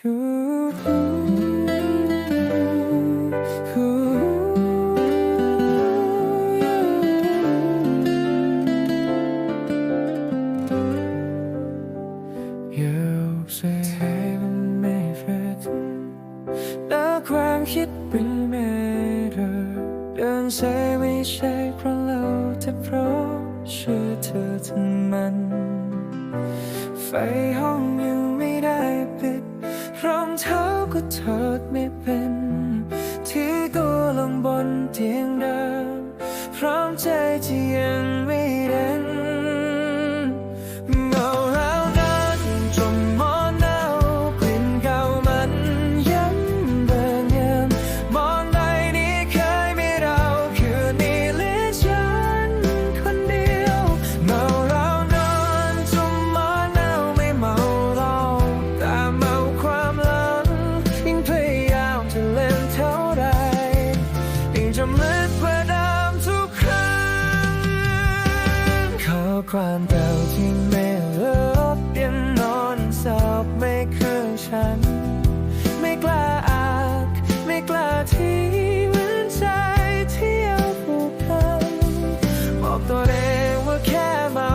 ความคิดเป็นเมเธอเดินสายไม่ใช่เพราะเราแต่เพราะเชื่อเธอทั้งมัน ไฟห้องยัง เท้าก็ถอดไม่เป็น ที่ตัวลงบนเตียงเดิมพร้อมใจที่ยัง ความเก่าที่ไม่ลบยังนอนสอบไม่คืนฉัน ไม่กล้าอากไม่กล้าที่เหมือนใจที่เอาผูกพันบอกตัวเองว่าแค่เมา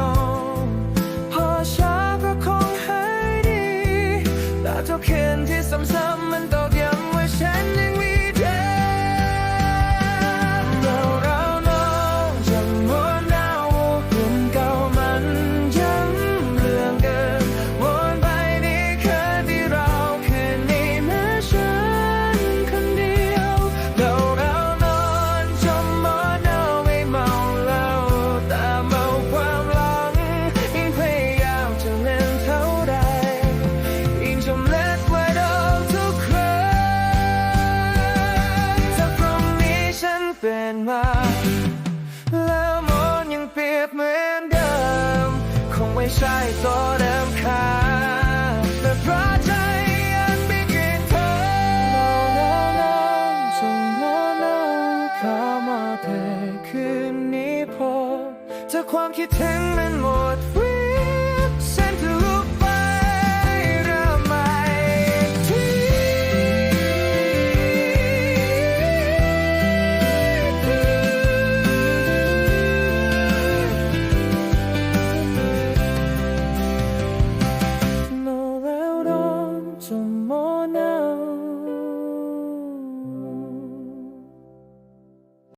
พอช้าก็คงหายดีแต่ทุกคืนที่ซ้ำๆ ใช่ตัวเดิมค่ะแต่เพราะใจยังมีกลิ่นเธอนาวหนาวจงหนานาข้ามาเธอคืนนี้พบเธอความคิดถึงมันหมด